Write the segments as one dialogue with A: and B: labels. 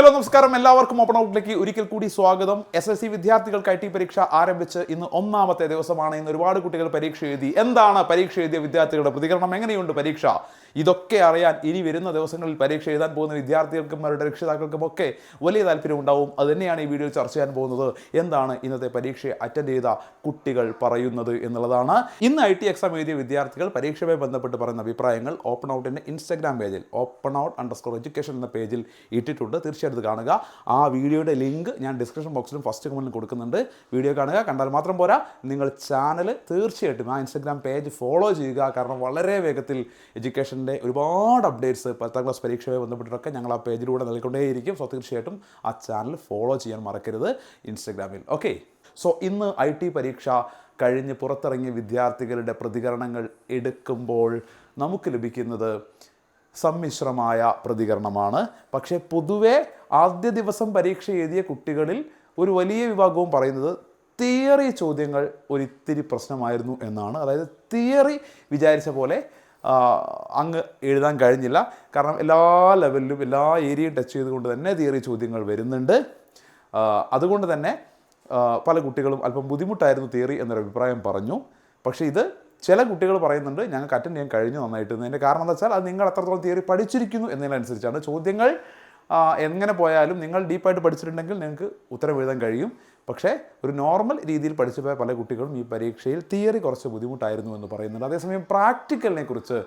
A: നമസ്കാരം. എല്ലാവർക്കും ഓപ്പൺ ഔട്ടിലേക്ക് ഒരിക്കൽ കൂടി സ്വാഗതം. എസ് എസ് സി വിദ്യാർത്ഥികൾക്ക് ഐ ടി പരീക്ഷ ആരംഭിച്ച് ഇന്ന് ഒന്നാമത്തെ ദിവസമാണ്. ഇന്ന് ഒരുപാട് കുട്ടികൾ പരീക്ഷ എഴുതി. എന്താണ് പരീക്ഷ എഴുതിയ വിദ്യാർത്ഥികളുടെ പ്രതികരണം? എങ്ങനെയുണ്ട് പരീക്ഷ? ഇതൊക്കെ അറിയാൻ ഇനി വരുന്ന ദിവസങ്ങളിൽ പരീക്ഷ എഴുതാൻ പോകുന്ന വിദ്യാർത്ഥികൾക്കും അവരുടെ രക്ഷിതാക്കൾക്കും ഒക്കെ വലിയ താല്പര്യം ഉണ്ടാവും. അത് തന്നെയാണ് ഈ വീഡിയോയിൽ ചർച്ച ചെയ്യാൻ പോകുന്നത്. എന്താണ് ഇന്നത്തെ പരീക്ഷയെ അറ്റൻഡ് ചെയ്ത കുട്ടികൾ പറയുന്നത് എന്നുള്ളതാണ്. ഇന്ന് ഐ ടി എക്സാം എഴുതിയ വിദ്യാർത്ഥികൾ പരീക്ഷയുമായി ബന്ധപ്പെട്ട് പറയുന്ന അഭിപ്രായങ്ങൾ ഓപ്പൺ ഔട്ടിന്റെ ഇൻസ്റ്റാഗ്രാം പേജിൽ ഓപ്പൺ ഔട്ട് അണ്ടർസ്കോർ എഡ്യൂക്കേഷൻ എന്ന പേജിൽ ഇട്ടിട്ടുണ്ട്. തീർച്ചയായിട്ടും കാണുക. ആ വീഡിയോയുടെ ലിങ്ക് ഞാൻ ഡിസ്ക്രിപ്ഷൻ ബോക്സിലും ഫസ്റ്റ് കമന്റിലും കൊടുക്കുന്നുണ്ട്. വീഡിയോ കാണുക. കണ്ടാൽ മാത്രം പോരാ. നിങ്ങൾ ചാനൽ തീർച്ചയായിട്ടും ആ ഇൻസ്റ്റാഗ്രാം പേജ് ഫോളോ ചെയ്യുക. കാരണം വളരെ വേഗത്തിൽ എഡ്യൂക്കേഷന്റെ ഒരുപാട് അപ്ഡേറ്റ്സ് പത്താം ക്ലാസ് പരീക്ഷയുമായി ബന്ധപ്പെട്ടിട്ടൊക്കെ ഞങ്ങൾ ആ പേജിലൂടെ നൽകിക്കൊണ്ടേയിരിക്കും. സോ തീർച്ചയായിട്ടും ആ ചാനൽ ഫോളോ ചെയ്യാൻ മറക്കരുത് ഇൻസ്റ്റഗ്രാമിൽ. ഓക്കെ സോ ഇന്ന് ഐ ടി പരീക്ഷ കഴിഞ്ഞ് പുറത്തിറങ്ങിയ വിദ്യാർത്ഥികളുടെ പ്രതികരണങ്ങൾ എടുക്കുമ്പോൾ നമുക്ക് ലഭിക്കുന്നത് സമ്മിശ്രമായ പ്രതികരണമാണ്. പക്ഷേ പൊതുവെ ആദ്യ ദിവസം പരീക്ഷ എഴുതിയ കുട്ടികളിൽ ഒരു വലിയ വിഭാഗവും പറയുന്നത് തിയറി ചോദ്യങ്ങൾ ഒരിത്തിരി പ്രശ്നമായിരുന്നു എന്നാണ്. അതായത് തിയറി വിചാരിച്ച പോലെ അങ്ങ് എഴുതാൻ കഴിഞ്ഞില്ല. കാരണം എല്ലാ ലെവലിലും എല്ലാ ഏരിയയും ടച്ച് ചെയ്തുകൊണ്ട് തന്നെ തിയറി ചോദ്യങ്ങൾ വരുന്നുണ്ട്. അതുകൊണ്ട് തന്നെ പല കുട്ടികളും അല്പം ബുദ്ധിമുട്ടായിരുന്നു തിയറി എന്നൊരു അഭിപ്രായം പറഞ്ഞു. പക്ഷേ ഇത് ചില കുട്ടികൾ പറയുന്നുണ്ട് ഞങ്ങൾക്ക് അറ്റൻഡ് ചെയ്യാൻ കഴിഞ്ഞു നന്നായിട്ട്. എന്നതിന്റെ കാരണം എന്താ വെച്ചാൽ അത് നിങ്ങൾ എത്രത്തോളം തിയറി പഠിച്ചിരിക്കുന്നു എന്നതിനനുസരിച്ചാണ് ചോദ്യങ്ങൾ എങ്ങനെ പോയാലും നിങ്ങൾ ഡീപ്പായിട്ട് പഠിച്ചിട്ടുണ്ടെങ്കിൽ നിങ്ങൾക്ക് ഉത്തരം എഴുതാൻ കഴിയും. പക്ഷേ ഒരു നോർമൽ രീതിയിൽ പഠിച്ചു പോയ പല കുട്ടികളും ഈ പരീക്ഷയിൽ തിയറി കുറച്ച് ബുദ്ധിമുട്ടായിരുന്നു എന്ന് പറയുന്നുണ്ട്. അതേസമയം പ്രാക്ടിക്കലിനെ കുറിച്ച്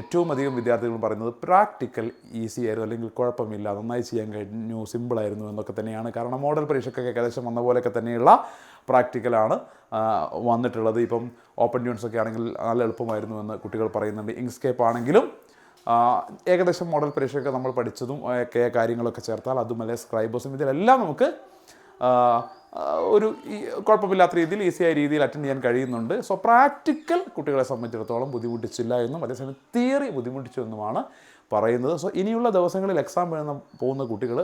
A: ഏറ്റവും അധികം വിദ്യാർത്ഥികൾ പറയുന്നത് പ്രാക്ടിക്കൽ ഈസി ആയിരുന്നു അല്ലെങ്കിൽ കുഴപ്പമില്ല നന്നായി ചെയ്യാൻ കഴിഞ്ഞു സിമ്പിളായിരുന്നു എന്നൊക്കെ തന്നെയാണ്. കാരണം മോഡൽ പരീക്ഷയ്ക്കൊക്കെ ഏകദേശം വന്ന പോലെയൊക്കെ തന്നെയുള്ള പ്രാക്ടിക്കലാണ് വന്നിട്ടുള്ളത്. ഇപ്പം ഓപ്പൺ ട്യൂൺസ് ഒക്കെ ആണെങ്കിൽ നല്ല എളുപ്പമായിരുന്നു എന്ന് കുട്ടികൾ പറയുന്നുണ്ട്. ഇങ്സ്കേപ്പ് ആണെങ്കിലും ഏകദേശം മോഡൽ പരീക്ഷയൊക്കെ നമ്മൾ പഠിച്ചതും ഒക്കെ കാര്യങ്ങളൊക്കെ ചേർത്താൽ അതുമല്ലേ സ്ക്രൈബേഴ്സും ഇതിലെല്ലാം നമുക്ക് ഒരു കുഴപ്പമില്ലാത്ത രീതിയിൽ ഈസിയായ രീതിയിൽ അറ്റൻഡ് ചെയ്യാൻ കഴിയുന്നുണ്ട്. സോ പ്രാക്ടിക്കൽ കുട്ടികളെ സംബന്ധിച്ചിടത്തോളം ബുദ്ധിമുട്ടിച്ചില്ല എന്നും അതേസമയം തിയറി ബുദ്ധിമുട്ടിച്ചു എന്നുമാണ് പറയുന്നത്. സോ ഇനിയുള്ള ദിവസങ്ങളിൽ എക്സാം എഴുതാൻ പോകുന്ന കുട്ടികൾ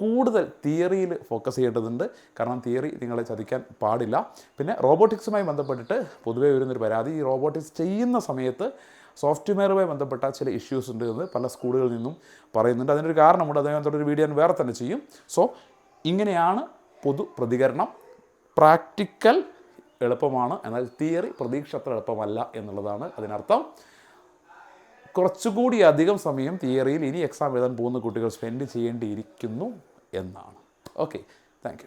A: കൂടുതൽ തിയറിയിൽ ഫോക്കസ് ചെയ്യേണ്ടതുണ്ട്. കാരണം തിയറി നിങ്ങളെ ചതിക്കാൻ പാടില്ല. പിന്നെ റോബോട്ടിക്സുമായി ബന്ധപ്പെട്ടിട്ട് പൊതുവേ വരുന്നൊരു പരാതി ഈ റോബോട്ടിക്സ് ചെയ്യുന്ന സമയത്ത് സോഫ്റ്റ്വെയറുമായി ബന്ധപ്പെട്ട ചില ഇഷ്യൂസ് ഉണ്ട് എന്ന് പല സ്കൂളുകളിൽ നിന്നും പറയുന്നുണ്ട്. അതിനൊരു കാരണമുണ്ട് അതിനകത്തോടെ ഒരു വീഡിയോ ഞാൻ വേറെ തന്നെ ചെയ്യും. സോ ഇങ്ങനെയാണ് പൊതു പ്രതികരണം. പ്രാക്ടിക്കൽ എളുപ്പമാണ്. എന്നാൽ തിയറി പ്രതീക്ഷ അത്ര എളുപ്പമല്ല എന്നുള്ളതാണ് അതിനർത്ഥം. കുറച്ചുകൂടി അധികം സമയം തിയറിയിൽ ഇനി എക്സാം എഴുതാൻ പോകുന്ന കുട്ടികൾ സ്പെൻഡ് ചെയ്യേണ്ടിയിരിക്കുന്നു എന്നാണ്. Okay thank